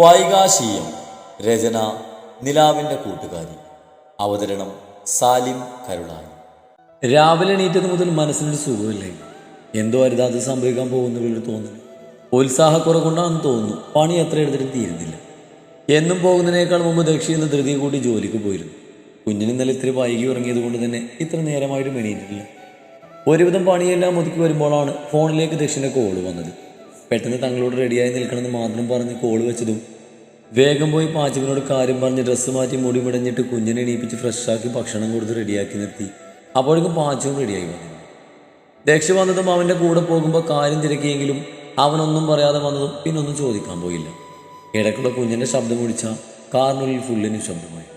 വൈകാശീയം. രചന നിലാവിന്റെ കൂട്ടുകാരി. അവതരണം സാലിം കരുളായി. രാവിലെ എണീറ്റത് മുതൽ മനസ്സിനൊരു സുഖമില്ലേ. എന്തോ അരുതാതെ സംഭവിക്കാൻ പോകുന്നൊരു തോന്നുന്നു ഉത്സാഹക്കുറവ് കൊണ്ടാണെന്ന് തോന്നുന്നു പണി എത്ര എടുത്തിട്ട് തീരുന്നില്ല. എന്നും പോകുന്നതിനേക്കാൾ മുമ്പ് ദക്ഷിണ ധൃതി കൂട്ടി ജോലിക്ക് പോയിരുന്നു. കുഞ്ഞിന് ഇന്നലെ ഇത്തിരി വൈകി ഉറങ്ങിയത് കൊണ്ട് തന്നെ ഇത്ര നേരമായിട്ടും എണീറ്റിട്ടില്ല. ഒരുവിധം പണിയെല്ലാം ഒതുക്കി വരുമ്പോഴാണ് ഫോണിലേക്ക് ദക്ഷിണ കോൾ വന്നത്. പെട്ടെന്ന് തങ്ങളോട് റെഡിയായി നിൽക്കണമെന്ന് മാത്രം പറഞ്ഞ് കോൾ വെച്ചതും വേഗം പോയി പാചകനോട് കാര്യം പറഞ്ഞ് ഡ്രസ്സ് മാറ്റി മുടി മിടഞ്ഞിട്ട് കുഞ്ഞിനെ എണീപ്പിച്ച് ഫ്രഷാക്കി ഭക്ഷണം കൊടുത്ത് റെഡിയാക്കി നിർത്തി. അപ്പോഴേക്കും പാചകം റെഡിയായി വന്നു. ദക്ഷ വന്നതും അവന്റെ കൂടെ പോകുമ്പോൾ കാര്യം തിരക്കിയെങ്കിലും അവനൊന്നും പറയാതെ വന്നതും പിന്നൊന്നും ചോദിക്കാൻ പോയില്ല. ഇടയ്ക്കുള്ള കുഞ്ഞിന്റെ ശബ്ദം ഒഴിച്ച കാറിനുള്ളിൽ ഫുള്ളിന് ശബ്ദമായി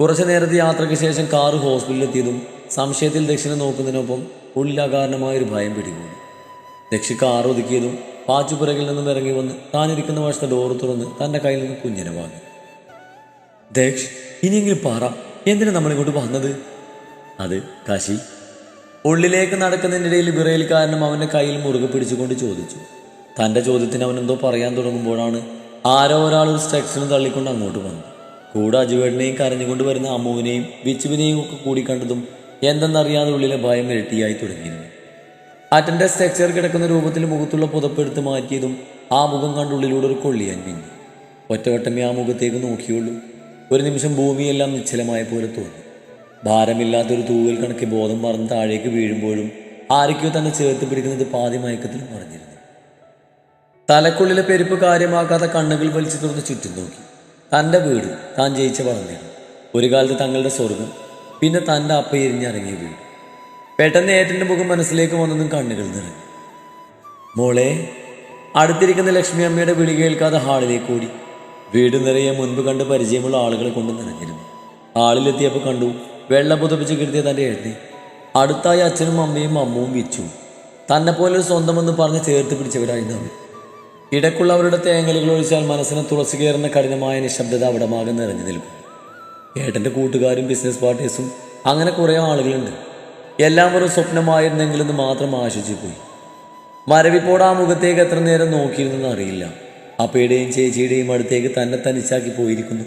കുറച്ചു നേരത്തെ യാത്രയ്ക്ക് ശേഷം കാറ് ഹോസ്പിറ്റലിലെത്തിയതും സംശയത്തിൽ ദക്ഷിണ നോക്കുന്നതിനൊപ്പം ഒരു ഭയം പിടികൂടി. ദക്ഷി കാർ പാച്ചുപുറകിൽ നിന്നും ഇറങ്ങി വന്ന് താനിരിക്കുന്ന വശത്തെ ഡോറ് തുറന്ന് തന്റെ കയ്യിൽ നിന്ന് കുഞ്ഞിനെ വാങ്ങി. ദക്ഷ് ഇനിയെങ്കിലും പറ എന്തിനാ നമ്മളിങ്ങോട്ട് വന്നത്? അത് കാശി. ഉള്ളിലേക്ക് നടക്കുന്നതിനിടയിൽ വിറയൽ കാരണം അവന്റെ കയ്യിൽ മുറുകെ പിടിച്ചുകൊണ്ട് ചോദിച്ചു. തന്റെ ചോദ്യത്തിന് അവൻ എന്തോ പറയാൻ തുടങ്ങുമ്പോഴാണ് ആരോ ഒരാൾ ഒരു സ്ട്രക്ചറിന് തള്ളിക്കൊണ്ട് അങ്ങോട്ട് വന്നു കൂടെ അജുവേടിനെയും കരഞ്ഞുകൊണ്ട് വരുന്ന അമ്മുവിനെയും വിച്ചുവിനെയും ഒക്കെ കൂടി കണ്ടതും എന്തെന്നറിയാതെ ഉള്ളിലെ ഭയം ഇരട്ടിയായി തുടങ്ങിയിരുന്നു. അറ്റന്റെ സ്ട്രക്ചർ കിടക്കുന്ന രൂപത്തിൽ മുഖത്തുള്ള പുതപ്പെടുത്ത് മാറ്റിയതും ആ മുഖം കണ്ടുള്ളിലൂടെ ഒരു കൊള്ളിയാൻ പിന്നെ. ഒറ്റവട്ടമേ ആ മുഖത്തേക്ക് നോക്കിയുള്ളൂ. ഒരു നിമിഷം ഭൂമിയെല്ലാം നിശ്ചലമായ പോലെ തോന്നി. ഭാരമില്ലാത്തൊരു തൂവൽ കണക്ക് ബോധം മറന്ന് താഴേക്ക് വീഴുമ്പോഴും ആരൊക്കെയോ തന്നെ ചേർത്ത് പിടിക്കുന്നത് പാതി മയക്കത്തിൽ മറിഞ്ഞിരുന്നു. തലക്കുള്ളിലെ പെരുപ്പ് കാര്യമാക്കാത്ത കണ്ണുകൾ വലിച്ചു തുറന്ന് ചുറ്റും നോക്കി. തന്റെ വീട് താൻ ജയിച്ച വളർന്നിരുന്നു ഒരു കാലത്ത് തങ്ങളുടെ സ്വർഗം പിന്നെ തന്റെ അപ്പ എരിഞ്ഞിറങ്ങിയ വീട്. പെട്ടെന്ന് ഏട്ടന്റെ മുഖം മനസ്സിലേക്ക് വന്നതും കണ്ണുകൾ നിറഞ്ഞു. മോളെ അടുത്തിരിക്കുന്ന ലക്ഷ്മി അമ്മയുടെ വിളി കേൾക്കാതെ ഹാളിലേക്ക് ഓടി. വീട് നിറയെ മുൻപ് കണ്ട് പരിചയമുള്ള ആളുകളെ കൊണ്ട് നിറഞ്ഞിരുന്നു. ഹാളിലെത്തിയപ്പോൾ കണ്ടു വെള്ളം പുതപ്പിച്ച് കിടത്തിയ തന്റെ എഴുതി അടുത്തായി അച്ഛനും അമ്മയും അമ്മവും വിച്ചു. തന്നെ പോലെ ഒരു സ്വന്തമെന്ന് പറഞ്ഞ് ചേർത്ത് പിടിച്ചവരായിരുന്നു അവർ. ഇടയ്ക്കുള്ള അവരുടെ തേങ്ങലുകൾ ഒഴിച്ചാൽ മനസ്സിനെ തുളസി കയറുന്ന കഠിനമായ നിശബ്ദത അവിടമാകെ നിറഞ്ഞു നിൽക്കും. ഏട്ടന്റെ കൂട്ടുകാരും ബിസിനസ് പാർട്ടീസും അങ്ങനെ കുറേ ആളുകളുണ്ട്. എല്ലാം ഒരു സ്വപ്നമായിരുന്നെങ്കിലെന്ന് മാത്രം ആശിച്ചു പോയി. മരവിപ്പോട് ആ മുഖത്തേക്ക് എത്ര നേരം നോക്കിയിരുന്നെന്ന് അറിയില്ല. അപ്പയുടെയും ചേച്ചിയുടെയും അടുത്തേക്ക് തന്നെ തനിച്ചാക്കി പോയിരിക്കുന്നു.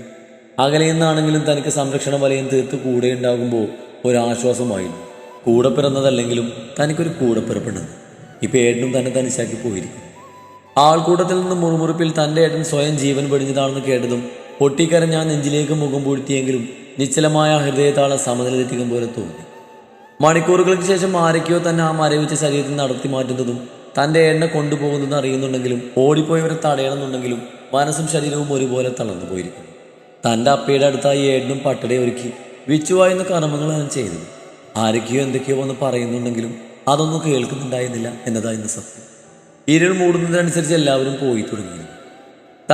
അകലെ നിന്നാണെങ്കിലും തനിക്ക് സംരക്ഷണ വലയം തീർത്ത് കൂടെ ഉണ്ടാകുമ്പോൾ ഒരാശ്വാസമായിരുന്നു. കൂടെ പിറന്നതല്ലെങ്കിലും തനിക്കൊരു കൂടെ പിറപ്പെടുന്നത് ഇപ്പം ഏട്ടനും തന്നെ തനിച്ചാക്കി പോയിരിക്കുന്നു. ആൾക്കൂട്ടത്തിൽ നിന്ന് മുറുമുറുപ്പിൽ തന്റെ ഏട്ടൻ സ്വയം ജീവൻ വെടിഞ്ഞതാണെന്ന് കേട്ടതും പൊട്ടിക്കര ഞാൻ നെഞ്ചിലേക്ക് മുഖം പൂഴ്ത്തിയെങ്കിലും നിശ്ചലമായ ഹൃദയത്താളെ സമനില തെറ്റിക്കും പോലെ തോന്നി. മണിക്കൂറുകൾക്ക് ശേഷം ആരൊക്കെയോ തന്നെ ആ മരവിച്ച ശരീരത്തിൽ നടത്തി മാറ്റുന്നതും തന്റെ എണ്ണ കൊണ്ടുപോകുന്നതും അറിയുന്നുണ്ടെങ്കിലും ഓടിപ്പോയവരെ തടയണമെന്നുണ്ടെങ്കിലും മനസ്സും ശരീരവും ഒരുപോലെ തളർന്നു പോയിരിക്കും തന്റെ അപ്പയുടെ അടുത്തായി ഏടനും പട്ടടയെ ഒരുക്കി വിച്ചുവായുന്ന കർമ്മങ്ങളാണ് ചെയ്തത് ആരൊക്കെയോ എന്തൊക്കെയോ വന്ന് പറയുന്നുണ്ടെങ്കിലും അതൊന്നും കേൾക്കുന്നുണ്ടായിരുന്നില്ല എന്നതായിരുന്നു സത്യം. ഇരുൾ മൂടുന്നതിനനുസരിച്ച് എല്ലാവരും പോയി തുടങ്ങിയിരുന്നു.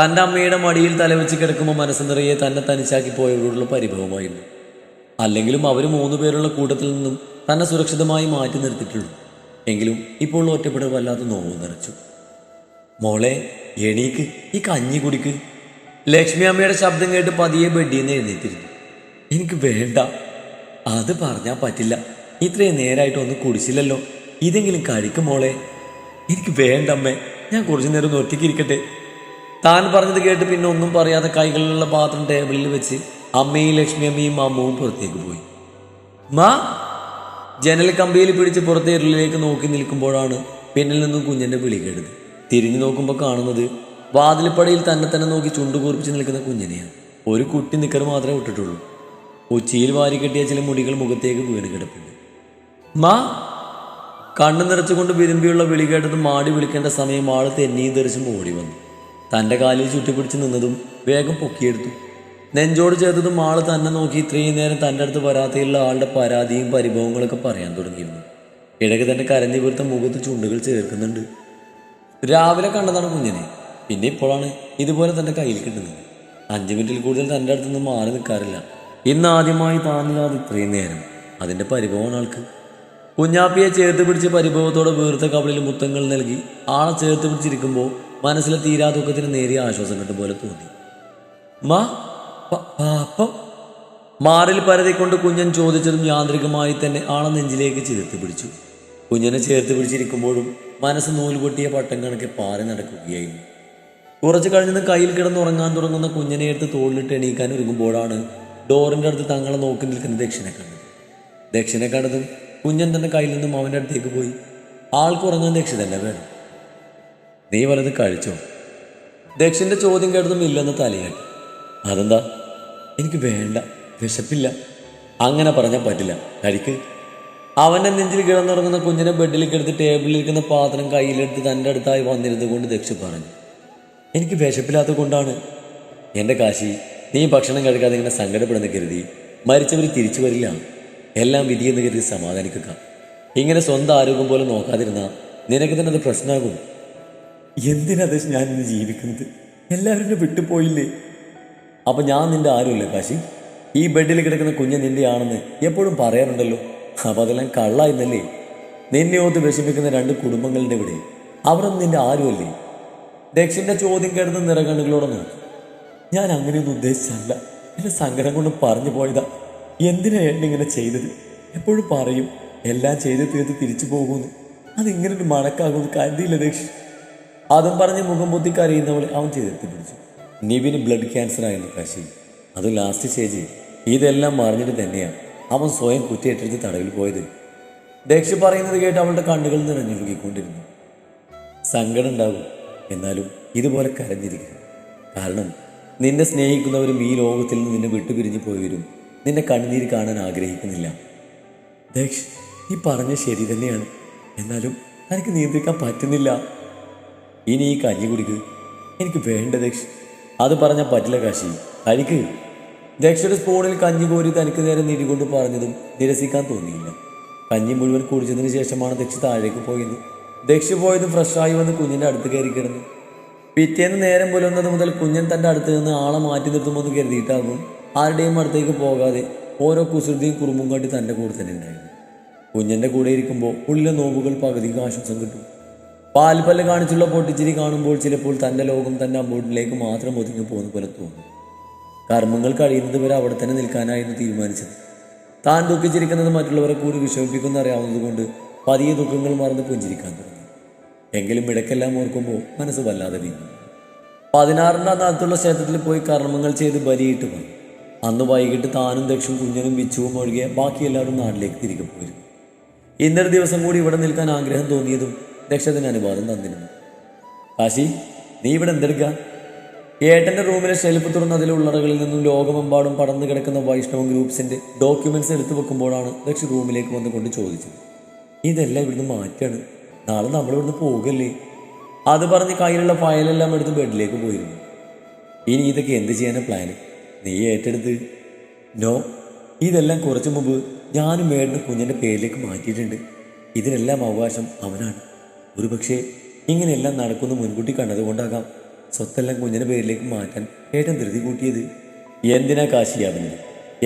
തന്റെ അമ്മയുടെ മടിയിൽ തലവെച്ച് കിടക്കുമ്പോൾ മനസ്സ് നിറയെ തന്നെ തനിച്ചാക്കി പോയവരോടുള്ള പരിഭവമായിരുന്നു. അല്ലെങ്കിലും അവർ മൂന്ന് പേരുള്ള കൂട്ടത്തിൽ നിന്നും തന്നെ സുരക്ഷിതമായി മാറ്റി നിർത്തിയിട്ടുള്ളൂ എങ്കിലും ഇപ്പോൾ ഒറ്റപ്പെടൽ വല്ലാതെ നോവ് നിറച്ചു. മോളെ എണീക്ക്. ഈ കഞ്ഞി കുടിക്ക്. ലക്ഷ്മി അമ്മയുടെ ശബ്ദം കേട്ട് പതിയെ ബെഡിൽ നിന്ന് എഴുന്നേറ്റിരുന്നു. എനിക്ക് വേണ്ട. അത് പറഞ്ഞാൽ പറ്റില്ല. ഇത്രയും നേരമായിട്ട് ഒന്നും കുടിച്ചില്ലല്ലോ. ഇതെങ്കിലും കഴിക്കും മോളെ. എനിക്ക് വേണ്ട അമ്മേ. ഞാൻ കുറച്ചു നേരം ഒന്ന് താൻ പറഞ്ഞത് കേട്ട് പിന്നെ ഒന്നും പറയാതെ കൈകളിലുള്ള പാത്രം ടേബിളിൽ വെച്ച് അമ്മയും ലക്ഷ്മി അമ്മയും അമ്മവും പുറത്തേക്ക് പോയി. മാ ജനൽ കമ്പിയിൽ പിടിച്ച് പുറത്തെ ഇരുളിലേക്ക് നോക്കി നിൽക്കുമ്പോഴാണ് പിന്നിൽ നിന്നും കുഞ്ഞിന്റെ വിളി കേട്ടത്. തിരിഞ്ഞു നോക്കുമ്പോൾ കാണുന്നത് വാതിൽപ്പടിയിൽ തന്നെ തന്നെ നോക്കി ചുണ്ടുകൂർപ്പിച്ച് നിൽക്കുന്ന കുഞ്ഞിനെയാണ് ഒരു കുട്ടി നിക്കർ മാത്രമേ വിട്ടിട്ടുള്ളൂ. ഉച്ചിയിൽ വാരി കെട്ടിയ ചില മുടികൾ മുഖത്തേക്ക് വീണ് കിടപ്പുണ്ട്. മാ കണ്ണു നിറച്ചുകൊണ്ട് വിരുമ്പിയുള്ള വിളി കേട്ടത് മാടി വിളിക്കേണ്ട സമയം ആൾ തെന്നിയും തെറിച്ചും ഓടി വന്നു. തന്റെ കാലിൽ ചുറ്റിപ്പിടിച്ച് നിന്നതും വേഗം പൊക്കിയെടുത്തു. നെഞ്ചോട് ചേർത്തതും ആൾ തന്നെ നോക്കി ഇത്രയും നേരം തന്റെ അടുത്ത് വരാത്തിയുള്ള ആളുടെ പരാതിയും പരിഭവങ്ങളൊക്കെ പറയാൻ തുടങ്ങിയിരുന്നു. ഇടയ്ക്ക് തന്നെ കരഞ്ഞു വീർത്ത മുഖത്ത് ചുണ്ടുകൾ ചേർക്കുന്നുണ്ട്. രാവിലെ കണ്ടതാണ് കുഞ്ഞിനെ. പിന്നെ ഇപ്പോഴാണ് ഇതുപോലെ തന്റെ കയ്യിൽ കിട്ടുന്നത്. അഞ്ച് മിനിറ്റിൽ കൂടുതൽ തന്റെ അടുത്ത് നിന്ന് മാറി നിൽക്കാറില്ല. ഇന്ന് ആദ്യമായി താനില്ലാതെ ഇത്രയും നേരം. അതിന്റെ പരിഭവമാണ് ആൾക്ക്. കുഞ്ഞാപ്പിയെ ചേർത്ത് പിടിച്ച് പരിഭവത്തോടെ വീർത്ത കവളിൽ മുത്തങ്ങൾ നൽകി ആളെ ചേർത്ത് പിടിച്ചിരിക്കുമ്പോൾ മനസ്സിലെ തീരാ ദുഃഖത്തിന് നേരിയ ആശ്വാസം കിട്ടും പോലെ തോന്നി. മാ പാപ്പം മാറിൽ പരതിക്കൊണ്ട് കുഞ്ഞൻ ചോദിച്ചതും യാന്ത്രികമായി തന്നെ ആണനെഞ്ചിലേക്ക് നെഞ്ചിലേക്ക് ചേർത്ത് പിടിച്ചു. കുഞ്ഞനെ ചേർത്ത് പിടിച്ചിരിക്കുമ്പോഴും മനസ്സ് നൂൽ പൊട്ടിയ പട്ടം കണക്കെ പാറി നടക്കുകയായിരുന്നു. കുറച്ച് കഴിഞ്ഞ് കയ്യിൽ കിടന്നുറങ്ങാൻ തുടങ്ങുന്ന കുഞ്ഞിനെ എടുത്ത് തോളിലിട്ട് എണീക്കാൻ ഒരുങ്ങുമ്പോഴാണ് ഡോറിന്റെ അടുത്ത് തങ്ങളെ നോക്കി നിൽക്കുന്ന ദക്ഷിണെ കണ്ടത്. ദക്ഷിണെ കണ്ടതും കുഞ്ഞൻ തന്റെ കയ്യിൽ നിന്നും അവന്റെ അടുത്തേക്ക് പോയി ആൾക്ക് ഉറങ്ങാൻ ദക്ഷിതല്ല വേണം? നീ വലത് കഴിച്ചോ? ദക്ഷിന്റെ ചോദ്യം കേട്ടതും ഇല്ലെന്ന് തലയാട്ടി അതെന്താ? എനിക്ക് വേണ്ട വിശപ്പില്ല. അങ്ങനെ പറഞ്ഞാൽ പറ്റില്ല. കഴിക്ക് അവന്റെ നെഞ്ചിൽ കിടന്നുറങ്ങുന്ന കുഞ്ഞിനെ ബെഡിൽ കിടത്ത് ടേബിളിൽ ഇരിക്കുന്ന പാത്രം കയ്യിലെടുത്ത് തന്റെ അടുത്തായി വന്നിരുന്നു കൊണ്ട് ദക്ഷു പറഞ്ഞു. എനിക്ക് വിശപ്പില്ലാത്തത് കൊണ്ടാണ്. എന്റെ കാശി നീ ഭക്ഷണം കഴിക്കാതെ ഇങ്ങനെ സങ്കടപ്പെടുന്ന കരുതി മരിച്ചവർ തിരിച്ചു വരില്ല. എല്ലാം വിധിയെന്ന് കരുതി സമാധാനിക്കുക. ഇങ്ങനെ സ്വന്തം ആരോഗ്യം പോലെ നോക്കാതിരുന്ന നിനക്ക് തന്നെ അത് പ്രശ്നമാകും. എന്തിനാ ഞാൻ ഇന്ന് ജീവിക്കുന്നത്? എല്ലാവരും വിട്ടുപോയില്ലേ? അപ്പൊ ഞാൻ നിന്റെ ആരുമില്ല കാശി? ഈ ബെഡിൽ കിടക്കുന്ന കുഞ്ഞ് നിന്റെ ആണെന്ന് എപ്പോഴും പറയാറുണ്ടല്ലോ. അപ്പൊ അതെല്ലാം കള്ളായിരുന്നല്ലേ? നിന്നെ ഓത്ത് വിഷമിക്കുന്ന രണ്ട് കുടുംബങ്ങളുടെ ഇവിടെ. അവരൊന്നും നിന്റെ ആരുമല്ലേ? ദക്ഷിന്റെ ചോദ്യം കേടുന്ന നിറകണ്ണുകളോടെ നോക്കി. ഞാൻ അങ്ങനെയൊന്നും ഉദ്ദേശിച്ചല്ല എന്റെ സങ്കടം കൊണ്ട് പറഞ്ഞു പോയതാ. എന്തിനാ ഇങ്ങനെ ചെയ്തത്? എപ്പോഴും പറയും എല്ലാം ചെയ്ത് തീർത്ത് തിരിച്ചു പോകുമെന്ന് അതിങ്ങനെ ഒരു മണക്കാകുമെന്ന് കരുതിയില്ല ദക്ഷി അതും പറഞ്ഞ് മുഖം പൊത്തി കരയുന്നവളെ അവൻ ചെയ്തെത്തി പിടിച്ചു. നിവിന് ബ്ലഡ് ക്യാൻസർ ആയിരുന്നു കശി അത് ലാസ്റ്റ് സ്റ്റേജ് ഇതെല്ലാം മറിഞ്ഞിട്ട് തന്നെയാണ് അവൻ സ്വയം കുറ്റിയേറ്റെടുത്ത് തടവിൽ പോയത്. ദക്ഷ പറയുന്നത് കേട്ട് അവളുടെ കണ്ണുകൾ നിറഞ്ഞൊഴുകിക്കൊണ്ടിരുന്നു സങ്കടം ഉണ്ടാകും. എന്നാലും ഇതുപോലെ കരഞ്ഞിരിക്കുക. കാരണം നിന്നെ സ്നേഹിക്കുന്നവരും ഈ ലോകത്തിൽ നിന്ന് നിന്നെ വിട്ടുപിരിഞ്ഞു പോയവരും നിന്നെ കണ്ണുനീര് കാണാൻ ആഗ്രഹിക്കുന്നില്ല. ദക്ഷ് ഈ പറഞ്ഞ ശരി തന്നെയാണ്. എന്നാലും എനിക്ക് നിയന്ത്രിക്കാൻ പറ്റുന്നില്ല. ഇനി ഈ കഞ്ഞി കുടിക്ക്. എനിക്ക് വേണ്ട ദക്ഷ് അത് പറഞ്ഞാൽ പറ്റില്ല കാശി. തനിക്ക് ദക്ഷയുടെ സ്പൂണിൽ കഞ്ഞി കോരി തനിക്ക് നേരെ നിരികൊണ്ട് പറഞ്ഞതും നിരസിക്കാൻ തോന്നിയില്ല. കഞ്ഞി മുഴുവൻ കുടിച്ചതിന് ശേഷമാണ് ദക്ഷ താഴേക്ക് പോയത്. ദക്ഷ പോയത് ഫ്രഷായി വന്ന് കുഞ്ഞിന്റെ അടുത്ത് കയറി കിടന്നു. പിറ്റേന്ന് നേരം പുലർന്നത് മുതൽ കുഞ്ഞൻ തന്റെ അടുത്ത് നിന്ന് ആളെ മാറ്റി നിർത്തുമെന്ന് കരുതിയിട്ടാകും ആരുടെയും അടുത്തേക്ക് പോകാതെ ഓരോ കുസൃതിയും കുറുമ്പും കാട്ടി തന്റെ കൂടെ തന്നെ ഉണ്ടായിരുന്നു. കുഞ്ഞന്റെ കൂടെ ഇരിക്കുമ്പോൾ ഉള്ളിലെ നോമ്പുകൾ പകുതിക്ക് ആശ്വാസം കിട്ടും. പാൽപ്പല്ല് കാണിച്ചുള്ള പൊട്ടിച്ചിരി കാണുമ്പോൾ ചിലപ്പോൾ തന്റെ ലോകം തന്റെ അമ്പോട്ടിലേക്ക് മാത്രം ഒതുങ്ങി പോകുന്ന പോലെ തോന്നും. കർമ്മങ്ങൾ കഴിയുന്നത് വരെ അവിടെ തന്നെ നിൽക്കാനായിരുന്നു തീരുമാനിച്ചത്. താൻ ദുഃഖിച്ചിരിക്കുന്നത് മറ്റുള്ളവരെ കൂടി വിഷമിപ്പിക്കുന്ന അറിയാവുന്നതുകൊണ്ട് പതിയെ ദുഃഖങ്ങൾ മറന്ന് പുഞ്ചിരിക്കാൻ തുടങ്ങി. എങ്കിലും ഇടയ്ക്കെല്ലാം ഓർക്കുമ്പോൾ മനസ്സ് വല്ലാതെ നീങ്ങി പതിനാറിന്റെ നാളത്തുള്ള ക്ഷേത്രത്തിൽ പോയി കർമ്മങ്ങൾ ചെയ്ത് ബലിയിട്ട് വന്നു. അന്ന് വൈകിട്ട് താനും ദക്ഷും കുഞ്ഞനും വിച്ചുവും ഒഴികെ ബാക്കി എല്ലാവരും നാട്ടിലേക്ക് തിരികെ പോയിരുന്നു. ഇന്നൊരു ദിവസം കൂടി ഇവിടെ നിൽക്കാൻ ആഗ്രഹം തോന്നിയതും ദക്ഷത്തിന് അനുവാദം തന്നിരുന്നു. കാശി നീ ഇവിടെ എന്തെടുക്ക? ഏട്ടന്റെ റൂമിലെ ഷെൽഫ് തുറന്ന അതിലെ ഉള്ളറകളിൽ നിന്നും ലോകമെമ്പാടും പടർന്നു കിടക്കുന്ന വൈഷ്ണവ ഗ്രൂപ്പ്സിന്റെ ഡോക്യുമെന്റ്സ് എടുത്തു വെക്കുമ്പോഴാണ് ദക്ഷ റൂമിലേക്ക് വന്നുകൊണ്ട് ചോദിച്ചത്. ഇതെല്ലാം ഇവിടുന്ന് മാറ്റാണ്. നാളെ നമ്മൾ ഇവിടുന്ന് പോകല്ലേ? അത് പറഞ്ഞ് കയ്യിലുള്ള ഫയലെല്ലാം എടുത്ത് ബെഡിലേക്ക് പോയിരുന്നു. ഇനി ഇതൊക്കെ എന്ത് ചെയ്യാനാണ് പ്ലാൻ നീ ഏറ്റെടുത്ത്. നോ ഇതെല്ലാം കുറച്ചു മുമ്പ് ഞാനും മേടിന് കുഞ്ഞിന്റെ പേരിലേക്ക് മാറ്റിയിട്ടുണ്ട്. ഇതിനെല്ലാം അവകാശം അവനാണ്. ഒരുപക്ഷെ ഇങ്ങനെയെല്ലാം നടക്കുന്നു മുൻകൂട്ടി കണ്ടതുകൊണ്ടാകാം സ്വത്തെല്ലാം കുഞ്ഞിന്റെ പേരിലേക്ക് മാറ്റാൻ ഏട്ടൻ ധൃതി കൂട്ടിയത്. എന്തിനാ കാശിയാവുന്നത്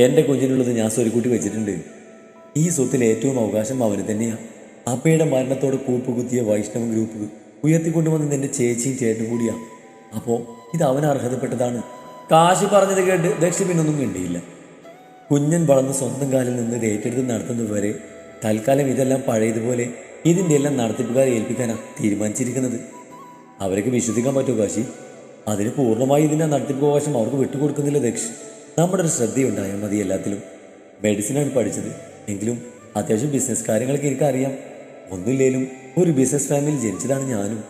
എന്റെ കുഞ്ഞിനുള്ളത് ഞാൻ സ്വരുക്കൂട്ടി വെച്ചിട്ടുണ്ട്. ഈ സ്വത്തിൽ ഏറ്റവും അവകാശം അവന് തന്നെയാ. അപ്പയുടെ മരണത്തോടെ കൂപ്പുകുത്തിയ വൈഷ്ണവ ഗ്രൂപ്പ് ഉയർത്തിക്കൊണ്ടുവന്ന് നിന്റെ ചേച്ചിയും ചേട്ടനും കൂടിയാ. അപ്പോ ഇത് അവന് അർഹതപ്പെട്ടതാണ്. കാശി പറഞ്ഞത് കേട്ട് ദക്ഷ പിന്നൊന്നും കണ്ടിയില്ല കുഞ്ഞൻ വളർന്ന് സ്വന്തം കാലിൽ നിന്ന് ഏറ്റെടുത്ത് നടത്തുന്നത് വരെ തൽക്കാലം ഇതെല്ലാം പഴയതുപോലെ ഇതിന്റെ എല്ലാം നടത്തിപ്പുകാരെ ഏൽപ്പിക്കാനാ തീരുമാനിച്ചിരിക്കുന്നത്. അവർക്ക് വിശ്വസിക്കാൻ പറ്റുമോ കാശി? അതിന് പൂർണമായി ഇതിന്റെ നടത്തിപ്പ് അവകാശം അവർക്ക് വിട്ടുകൊടുക്കുന്നില്ല ദക്ഷ്. നമ്മുടെ ഒരു ശ്രദ്ധയുണ്ടായാൽ മതി എല്ലാത്തിലും. മെഡിസിനാണ് പഠിച്ചത്. എങ്കിലും അത്യാവശ്യം ബിസിനസ് കാര്യങ്ങളൊക്കെ എനിക്കറിയാം ഒന്നുമില്ലേലും ഒരു ബിസിനസ് ഫാമിലി ജനിച്ചതാണ് ഞാനും.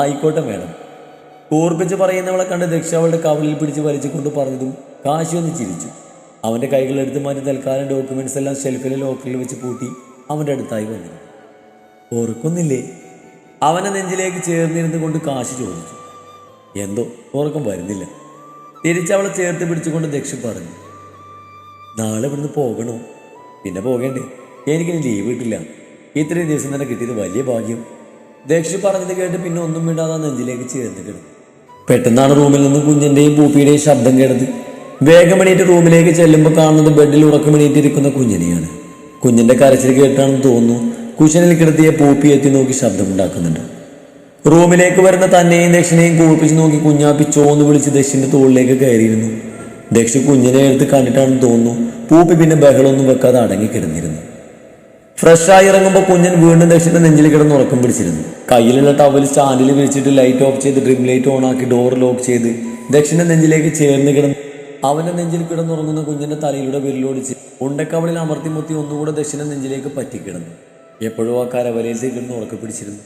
ആയിക്കോട്ടെ മേഡം കൂർപ്പിച്ച് പറയുന്നവളെ കണ്ട് ദക്ഷ അവളുടെ കവളിൽ പിടിച്ച് വലിച്ചുകൊണ്ട് പറഞ്ഞതും കാശി ഒന്ന് ചിരിച്ചു. അവന്റെ കൈകളെടുത്ത് മാറ്റി തൽക്കാലം ഡോക്യുമെന്റ്സ് എല്ലാം ഷെൽഫിലെ ലോക്കറിൽ വെച്ച് പൂട്ടി അവന്റെ അടുത്തായി വന്നു. ഓർക്കുന്നില്ലേ? അവനെ നെഞ്ചിലേക്ക് ചേർന്നിരുന്നു കൊണ്ട് കാശ് ചോദിച്ചു. എന്തോ ഓർക്കം വരുന്നില്ല. തിരിച്ചവളെ ചേർത്ത് പിടിച്ചുകൊണ്ട് ദക്ഷ പറഞ്ഞു നാളെ ഇവിടുന്ന് പോകണോ? പിന്നെ പോകേണ്ടേ? എനിക്കിനി ലീവ് കിട്ടില്ല ഇത്രയും ദിവസം തന്നെ കിട്ടിയത് വലിയ ഭാഗ്യം. ദക്ഷ പറഞ്ഞത് കേട്ട് പിന്നെ ഒന്നും ആ നെഞ്ചിലേക്ക് ചേർന്ന് കിടന്നു. പെട്ടെന്നാണ് റൂമിൽ നിന്ന് കുഞ്ഞിന്റെയും പൂപ്പിയുടെയും ശബ്ദം കേട്ടത്. വേഗം റൂമിലേക്ക് ചെല്ലുമ്പോൾ കാണുന്നത് ബെഡിൽ ഉറക്കമെണീറ്റിരിക്കുന്ന കുഞ്ഞിനെയാണ്. കുഞ്ഞിന്റെ കരച്ചിൽ കേട്ടാണെന്ന് തോന്നുന്നു കുശനിൽ കിടത്തിയ പോപ്പി എത്തി നോക്കി ശബ്ദമുണ്ടാക്കുന്നുണ്ട്. റൂമിലേക്ക് വരുന്ന തന്നെയും ദക്ഷിണയും കുളിപ്പിച്ച് നോക്കി കുഞ്ഞാപ്പി ചോന്ന് വിളിച്ച് ദക്ഷിന്റെ തോളിലേക്ക് കയറിയിരുന്നു. ദക്ഷ കുഞ്ഞിനെ എടുത്ത് കണ്ടിട്ടാണെന്ന് തോന്നുന്നു പൂപ്പി പിന്നെ ബഹളമൊന്നും വെക്കാതെ അടങ്ങി കിടന്നിരുന്നു. ഫ്രഷായി ഇറങ്ങുമ്പോൾ കുഞ്ഞൻ വീണ്ടും ദക്ഷിണ നെഞ്ചിൽ കിടന്ന് ഉറക്കം പിടിച്ചിരുന്നു. കയ്യിലുള്ള ടവൽ സ്റ്റാൻഡിൽ വിളിച്ചിട്ട് ലൈറ്റ് ഓഫ് ചെയ്ത് ഡ്രിം ലൈറ്റ് ഓൺ ആക്കി ഡോർ ലോക്ക് ചെയ്ത് ദക്ഷിണ നെഞ്ചിലേക്ക് ചേർന്ന് കിടന്ന് അവന്റെ നെഞ്ചിൽ കിടന്നുറങ്ങുന്ന കുഞ്ഞിന്റെ തലയിലൂടെ വിരലോടിച്ച് ഉണ്ടക്കവളിൽ അമർത്തി മുത്തി ഒന്നുകൂടെ ദക്ഷിണ നെഞ്ചിലേക്ക് പറ്റിക്കിടന്നു. എപ്പോഴും ആ കരവലയിൽ കിടന്ന് ഉറക്കെ പിടിച്ചിരുന്നു.